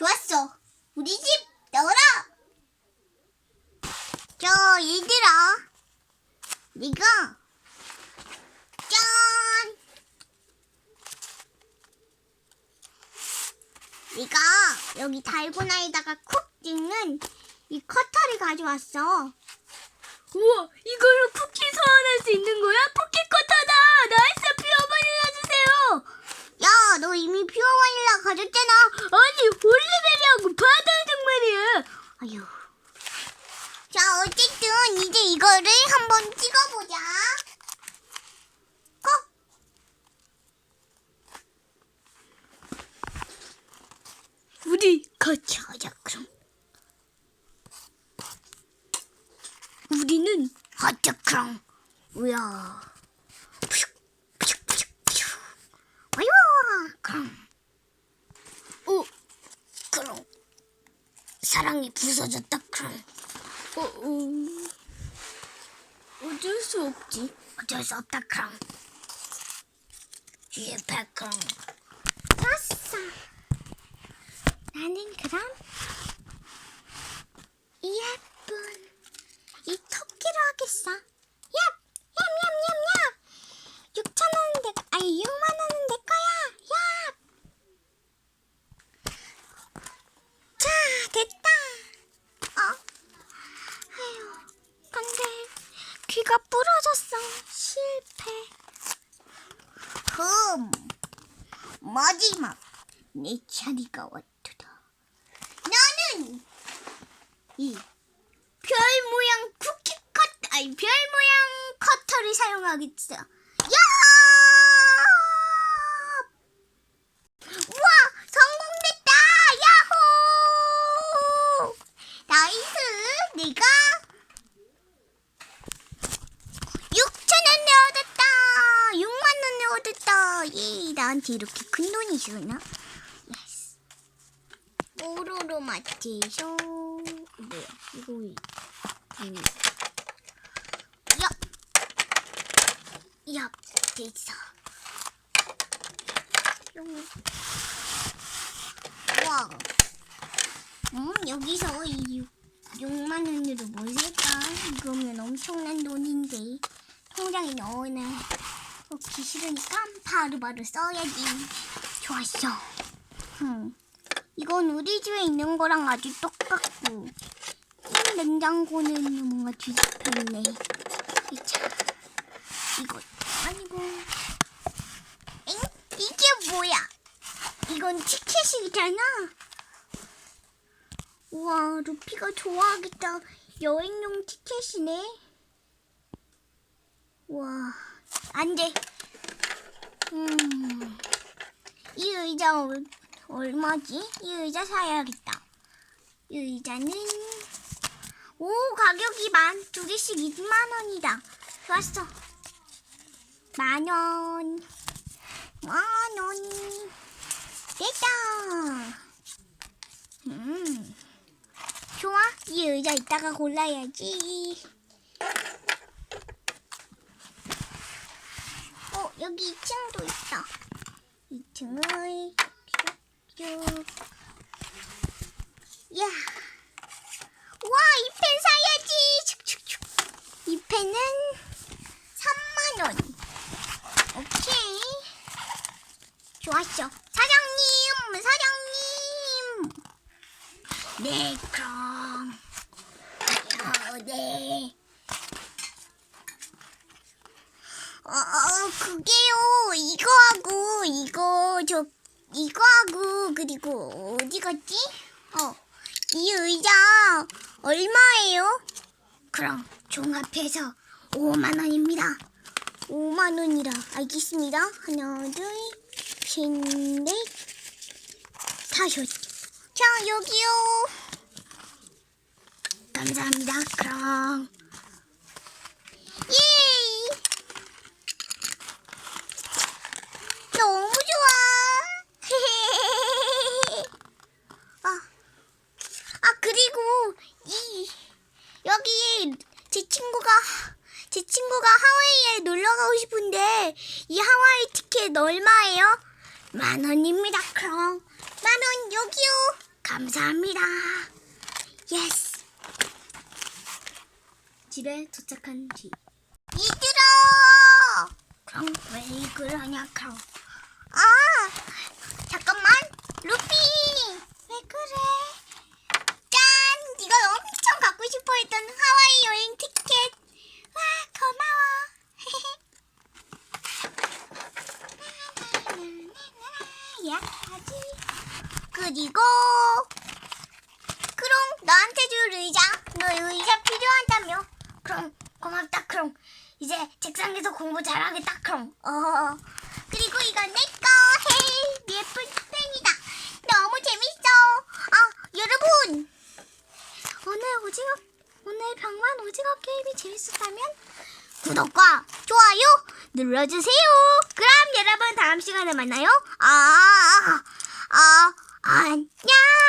좋았어. 우리 집 나와라. 저 얘들아, 네가 짠. 네가 여기 달고나에다가 콕 찍는 이 커터를 가져왔어. 우와, 이걸로 쿠키 소환할 수 있는 거야? 쿠키 커터다! 나이스 퓨어 바닐라 주세요! 야, 너 이미 퓨어 바닐라 가졌잖아. 아니, 올리베리하고 바다 정말이야! 아유. 자, 어쨌든 이제 이거를 한번 찍어보자. 콕. 우리 같이 하자, 그럼. 우리는 하자, 그럼. 우야. 어. 사랑이 부서졌다, 그럼. 어, 어, 어쩔 수 없지. 어쩔 수 없다, 그럼. 유패, 그럼. 좋았어. 나는 그럼 이예쁜 이 토끼로 하겠어. 얍! 얌얌얌얌! 6천 원은 내, 아니 6만 원은 내 거야. 얍! 자, 됐다. 어? 아유, 근데 귀가 부러졌어. 실패. 흠, 마지막 내 차례가 왔도다. 나는 이 별 모양 쿠키 컷, 아니 별 모양 커터를 사용하겠어. 야! 우와, 성공됐다! 야호! 나이스, 내가 6천원 얻었다! 6만원 예, 나한테 이렇게 큰 돈이 주나? 예스. 뽀로로 마트에서, 뭐야, 이거, 왜- 음. 야! 야, 됐어. 뿅. 와. 음, 여기서 이 6만 원으로 뭘 살까? 이거면 엄청난 돈인데 통장에 넣어놔. 넣기 싫으니까 바로바로 써야지. 좋았어. 음, 이건 우리 집에 있는 거랑 아주 똑같고 이 냉장고는 뭔가 뒤집혔네. 자, 이거 아니고 엥? 이게 뭐야? 이건 티켓이잖아. 우와, 루피가 좋아하겠다. 여행용 티켓이네. 우와, 안 돼. 음, 이 의자 얼, 얼마지? 이 의자 사야겠다. 이 의자는, 오, 가격이 만, 두 개씩 2만 원이다. 좋았어. 만 원. 만 원. 됐다. 음. 좋아. 이 의자 이따가 골라야지. 어, 여기 2층도 있다. 2 층을 쭉. 야. 와, 이 펜 사야지. 축축축. 이 펜은 3만 원. 오케이. 좋았어. 사장님, 사장님. 네, 그럼. 어, 네. 어, 어, 그게 이거하고, 그리고, 어디 갔지? 어, 이 의자, 얼마예요? 그럼, 종합해서 5만 원입니다. 5만 원이라, 알겠습니다. 하나, 둘, 셋, 넷, 다섯. 자, 여기요. 감사합니다. 그럼. 예! 너무 좋아. 아, 아 그리고 이 여기 제 친구가 제 친구가 하와이에 놀러 가고 싶은데 이 하와이 티켓 얼마예요? 만 원입니다. 그럼 만 원 여기요. 감사합니다. 예스. 집에 도착한 뒤. 얘들아! 그럼 왜 그러냐, 그럼. 아, 잠깐만. 루피! 왜 그래? 짠! 네가 엄청 갖고 싶어 했던 하와이 여행 티켓. 와, 고마워. 예약하지. 그리고, 그럼 너한테 줄 의자. 너 의자 필요하다며. 그럼 고맙다 그럼 이제 책상에서 공부 잘하겠다 그럼 어. 그리고 이건 내거. 헤이 예쁜 펜이다. 너무 재밌어. 아 여러분. 오늘 오징어 오늘 병만 오징어 게임이 재밌었다면 구독과 좋아요 눌러주세요. 그럼 여러분 다음 시간에 만나요. 아, 아, 아 안녕!